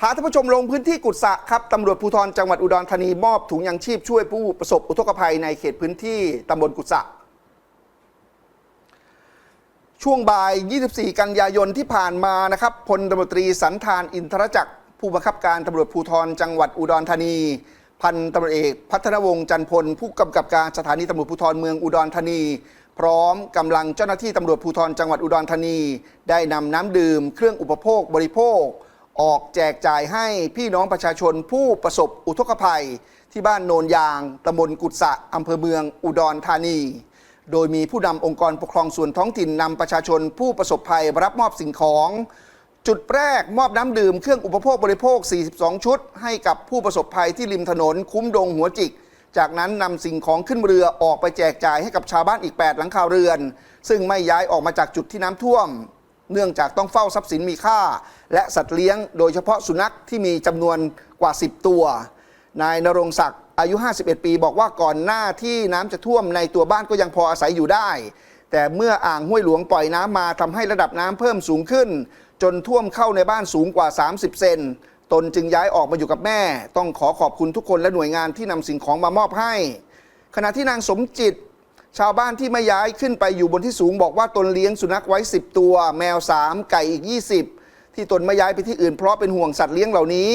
พาท่านผู้ชมลงพื้นที่กุดสะครับตำรวจภูธรจังหวัดอุดรธานีมอบถุงยังชีพช่วยผู้ประสบอุทกภัยในเขตพื้นที่ตำบลกุดสะช่วงบ่าย 24 กันยายนที่ผ่านมานะครับพลตำรวจตรีสันธานอินทรจักร ผู้บังคับการตำรวจภูธรจังหวัดอุดรธานี พันตำรวจเอก พัฒนวงศ์จันพล ผู้กำกับการสถานีตำรวจภูธรเมืองอุดรธานี พร้อมกำลังเจ้าหน้าที่ตำรวจภูธรจังหวัดอุดรธานี ได้นำน้ำดื่ม เครื่องอุปโภคบริโภค ออกแจกจ่ายให้พี่น้องประชาชนผู้ประสบอุทกภัย ที่บ้านโนนยางตำบลกุดสะอำเภอเมืองอุดรธานี โดยมีผู้นำองค์กรปกครองส่วนท้องถิ่นนำประชาชนผู้ประสบภัยรับมอบสิ่งของ จุดแรกมอบน้ำดื่มเครื่องอุปโภคบริโภค 42 ชุด ให้กับผู้ประสบภัยที่ริมถนนคุ้มดงหัวจิกจากนั้นนำสิ่งของขึ้นเรือออกไปแจกจ่ายให้กับชาวบ้านอีก 8 หลังคาเรือน ซึ่งไม่ย้ายออกมาจากจุดที่น้ำท่วม เนื่องจากต้องเฝ้าทรัพย์สินมีค่า และสัตว์เลี้ยง โดยเฉพาะสุนัขที่มีจำนวนกว่า 10 ตัวนายนรงศักดิ์อายุ 51 ปีบอกว่าก่อนหน้าที่น้ำจะท่วมในตัวบ้านก็ยังพออาศัยอยู่ได้ แต่เมื่ออ่างห้วยหลวงปล่อยน้ำมาทำให้ระดับน้ำเพิ่มสูงขึ้น จนท่วมเข้าในบ้านสูงกว่า 30 เซนตนจึงย้ายออกมาอยู่กับแม่ ต้องขอขอบคุณทุกคนและหน่วยงานที่นำสิ่งของมามอบให้ ขณะที่นางสมจิต ชาวบ้านที่ไม่ย้ายขึ้นไปอยู่บนที่สูงบอกว่าตนเลี้ยงสุนัขไว้ 10 ตัว แมว 3 ไก่อีก 20 ที่ตนไม่ย้ายไปที่อื่นเพราะเป็นห่วงสัตว์เลี้ยงเหล่านี้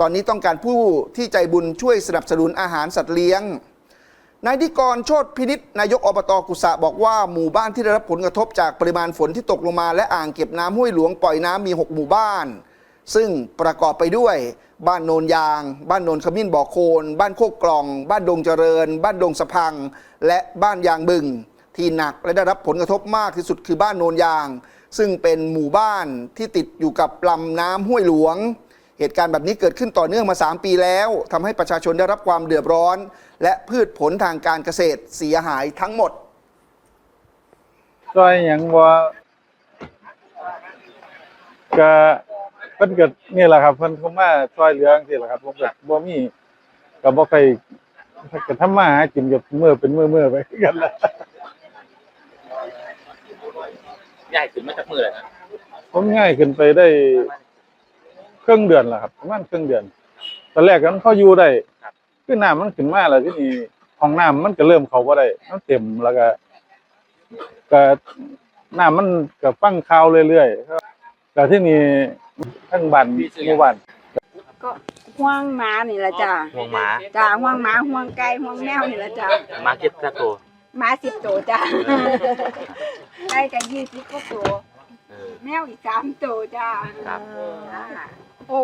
ตอนนี้ต้องการผู้ที่ใจบุญช่วยสนับสนุนอาหารสัตว์เลี้ยงนายดิกรโชตพินิษนายกอบตกุสะบอกว่าหมู่บ้านที่ได้รับผลกระทบจากปริมาณฝนที่ตกลงมาและอ่างเก็บน้ำห้วยหลวงปล่อยน้ำมี 6 หมู่บ้าน ซึ่งประกอบไปด้วย บ้านโนนยาง บ้านโนนขมิ้นบ่อโคน บ้านโคกกลอง บ้านดงเจริญ บ้านดงสะพัง และบ้านยางบึง ที่หนักและได้รับผลกระทบมากที่สุดคือบ้านโนนยาง ซึ่งเป็นหมู่บ้านที่ติดอยู่กับลำน้ำห้วยหลวง เหตุการณ์แบบนี้เกิดขึ้นต่อเนื่องมา 3 ปีแล้วทำให้ประชาชนได้รับความเดือดร้อน และพืชผลทางการเกษตรเสียหายทั้งหมดซอยหยังว่าก็ เพิ่นก็นี่แหละครับเพิ่นเข้ามาซอยเหลือจังซี่แหละครับผมก็บ่มีก็บ่ค่อยก็ทำมาหากินกับมื้อเป็นมื้อๆไปคือกันล่ะใหญ่ขึ้นมาจากมือเลยนะผมง่ายขึ้นไปได้ครึ่งเดือนแล้วครับประมาณครึ่งเดือนตอนแรกมันพออยู่ได้คือน้ำมันขึ้นมาแล้วที่นี่ห้องน้ำมันก็เริ่มเข้าบ่ได้มันเต็มแล้วก็ก็น้ำมันก็ฟังข่าวเรื่อยๆแต่ที่นี่ ทั้งบ้านหมู่บ้านก็ห่วงหมานี่ละจ้ะห่วงหมาจ้าห่วงหมาห่วงไก่ห่วงแมวนี่ละจ้ะหมาเก็บกระตัวหมาสิบตัวจ้ะไก่กันยี่สิบกว่าตัวเออแมวอีกสามตัวจ้ะครับจ้าโอ้